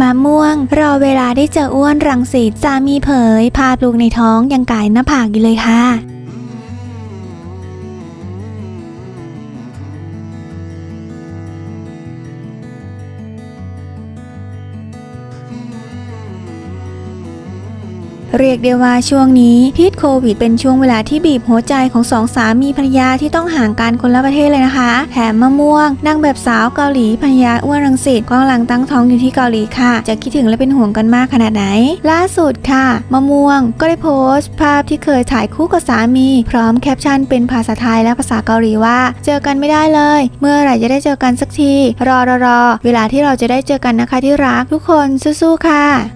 มะม่วง รอเวลาได้เจออ้วนรังสิตสามีเผยพาปลูกในท้องยังกายหน้าผากอยู่เลยค่ะ เรียกได้ว่าช่วงนี้พิษโควิดเป็นช่วงเวลาที่บีบหัวใจของสองสามีภรรยาที่ต้องห่างกันคนละประเทศเลยนะคะ แถมมะม่วงนางแบบสาวเกาหลีภรรยาอ้วนรังสิตกำลังตั้งท้องอยู่ที่เกาหลีค่ะ จะคิดถึงและเป็นห่วงกันมากขนาดไหน ล่าสุดค่ะ มะม่วงก็ได้โพสต์ ภาพที่เคยถ่ายคู่กับสามี พร้อมแคปชั่นเป็นภาษาไทยและภาษาเกาหลีว่า เจอกันไม่ได้เลย เมื่อไหร่จะได้เจอกันสักที รอรอรอเวลาที่เราจะได้เจอกันนะคะที่รักทุกคนสู้ๆค่ะ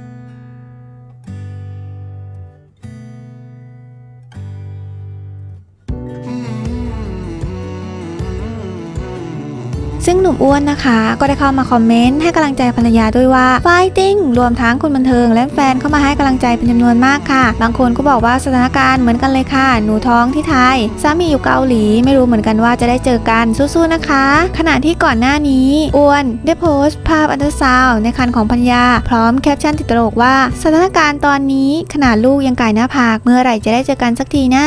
ซึ่งหนุ่มอ้วนนะคะ ก็ได้เข้ามาคอมเมนต์ให้กำลังใจภรรยาด้วยว่า fighting รวมทั้งคนบันเทิงและแฟนเข้ามาให้กำลังใจเป็นจำนวนมากค่ะ บางคนก็บอกว่าสถานการณ์เหมือนกันเลยค่ะ หนูท้องที่ไทยสามีอยู่เกาหลีไม่รู้เหมือนกันว่าจะได้เจอกันสู้ๆนะคะ ขณะที่ก่อนหน้านี้ อ้วนได้โพสต์ ภาพอันเดอร์ซาวในคันของภรรยาพร้อมแคปชั่นติดตลกว่า สถานการณ์ตอนนี้ขนาดลูกยังไก่หน้าผากเมื่อไหร่จะได้เจอกันสักทีนะ